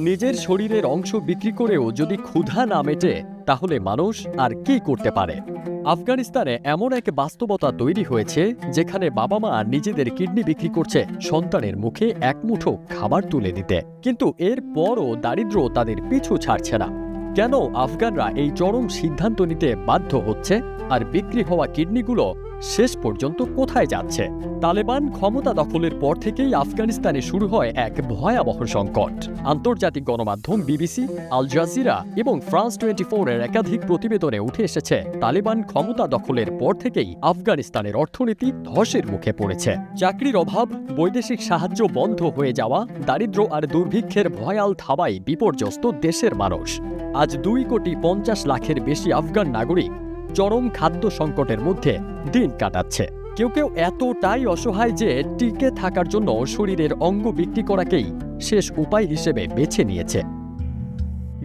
নিজের শরীরের অংশ বিক্রি করেও যদি ক্ষুধা না মেটে, তাহলে মানুষ আর কি করতে পারে? আফগানিস্তানে এমন এক বাস্তবতা তৈরি হয়েছে, যেখানে বাবা মা নিজেদের কিডনি বিক্রি করছে সন্তানের মুখে এক মুঠো খাবার তুলে দিতে। কিন্তু এর পরও দারিদ্র তাদের পিছু ছাড়ছে না। কেন আফগানরা এই চরম সিদ্ধান্ত নিতে বাধ্য হচ্ছে? আর বিক্রি হওয়া কিডনিগুলো শেষ পর্যন্ত কোথায় যাচ্ছে? তালেবান ক্ষমতা দখলের পর থেকেই আফগানিস্তানে শুরু হয় এক ভয়াবহ সংকট। আন্তর্জাতিক গণমাধ্যম বিবিসি, আল জাজিরা এবং ফ্রান্স টোয়েন্টি ফোরের একাধিক প্রতিবেদনে উঠে এসেছে, তালেবান ক্ষমতা দখলের পর থেকেই আফগানিস্তানের অর্থনীতি ধসের মুখে পড়েছে। চাকরির অভাব, বৈদেশিক সাহায্য বন্ধ হয়ে যাওয়া, দারিদ্র আর দুর্ভিক্ষের ভয়াল থাবায় বিপর্যস্ত দেশের মানুষ। আজ দুই কোটি পঞ্চাশ লাখের বেশি আফগান নাগরিক চরম খাদ্য সংকটের মধ্যে দিন কাটাচ্ছে। কেউ কেউ এতটাই অসহায় যে টিকে থাকার জন্য শরীরের অঙ্গ বিক্রি করাকেই শেষ উপায় হিসেবে বেছে নিয়েছে।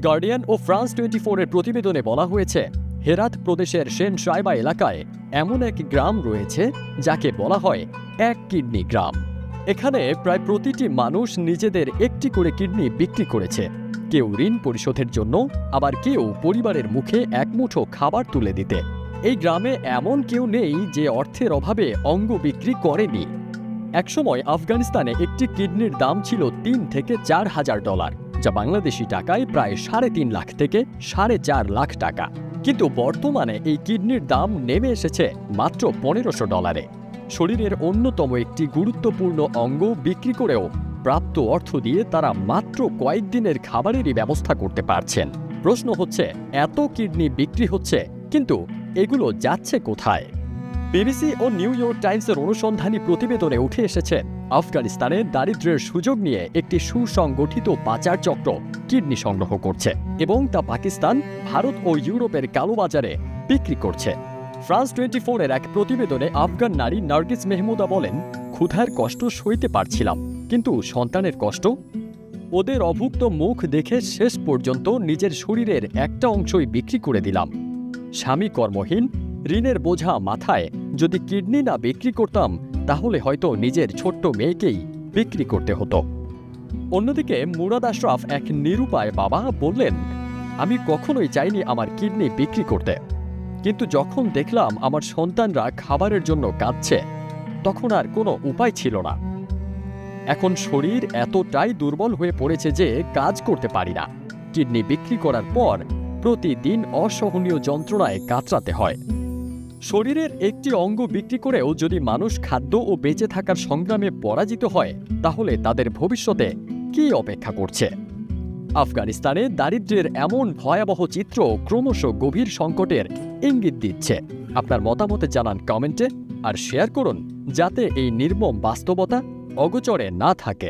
গার্ডিয়ান ও ফ্রান্স টোয়েন্টি ফোরের প্রতিবেদনে বলা হয়েছে, হেরাত প্রদেশের সেন সাইবা এলাকায় এমন এক গ্রাম রয়েছে যাকে বলা হয় এক কিডনি গ্রাম। এখানে প্রায় প্রতিটি মানুষ নিজেদের একটি করে কিডনি বিক্রি করেছে। কেউ ঋণ পরিশোধের জন্য, আবার কেউ পরিবারের মুখে এক মুঠো খাবার তুলে দিতে। এই গ্রামে এমন কেউ নেই যে অর্থের অভাবে অঙ্গ বিক্রি করেনি। একসময় আফগানিস্তানে একটি কিডনির দাম ছিল তিন থেকে চার হাজার ডলার, যা বাংলাদেশি টাকায় প্রায় সাড়ে তিন লাখ থেকে সাড়ে চার লাখ টাকা। কিন্তু বর্তমানে এই কিডনির দাম নেমে এসেছে মাত্র পনেরোশো ডলারে। শরীরের অন্যতম একটি গুরুত্বপূর্ণ অঙ্গ বিক্রি করেও প্রাপ্ত অর্থ দিয়ে তারা মাত্র কয়েকদিনের খাবারেরই ব্যবস্থা করতে পারছেন। প্রশ্ন হচ্ছে, এত কিডনি বিক্রি হচ্ছে, কিন্তু এগুলো যাচ্ছে কোথায়? বিবিসি ও নিউ ইয়র্ক টাইমসের অনুসন্ধানী প্রতিবেদনে উঠে এসেছে, আফগানিস্তানে দারিদ্র্যের সুযোগ নিয়ে একটি সুসংগঠিত পাচার চক্র কিডনি সংগ্রহ করছে এবং তা পাকিস্তান, ভারত ও ইউরোপের কালোবাজারে বিক্রি করছে। ফ্রান্স টোয়েন্টি এর এক প্রতিবেদনে আফগান নারী নার্গিস মেহমুদা বলেন, ক্ষুধার কষ্ট সইতে পারছিলাম। কিন্তু সন্তানের কষ্ট? ওদের অভুক্ত মুখ দেখে শেষ পর্যন্ত নিজের শরীরের একটা অংশই বিক্রি করে দিলাম। স্বামী কর্মহীন, ঋণের বোঝা মাথায় যদি কিডনি না বিক্রি করতাম, তাহলে হয়তো নিজের ছোট্ট মেয়েকেই বিক্রি করতে হতো। অন্যদিকে মুরাদ আশরাফ এক নিরুপায় বাবা বললেন, আমি কখনোই চাইনি আমার কিডনি বিক্রি করতে। কিন্তু যখন দেখলাম আমার সন্তানরা খাবারের জন্য কাঁদছে, তখন আর কোনো উপায় ছিল না। এখন শরীর এতটাই দুর্বল হয়ে পড়েছে যে কাজ করতে পারি না। কিডনি বিক্রি করার পর প্রতিদিন অসহনীয় যন্ত্রণায় কাতরাতে হয়। শরীরের একটি অঙ্গ বিক্রি করেও যদি মানুষ খাদ্য ও বেঁচে থাকার সংগ্রামে পরাজিত হয়, তাহলে তাদের ভবিষ্যতে কি অপেক্ষা করছে? আফগানিস্তানে দারিদ্র্যের এমন ভয়াবহ চিত্র ক্রমশ গভীর সংকটের ইঙ্গিত দিচ্ছে। আপনার মতামতে জানান কমেন্টে আর শেয়ার করুন, যাতে এই নির্মম বাস্তবতা অগোচরে না থাকে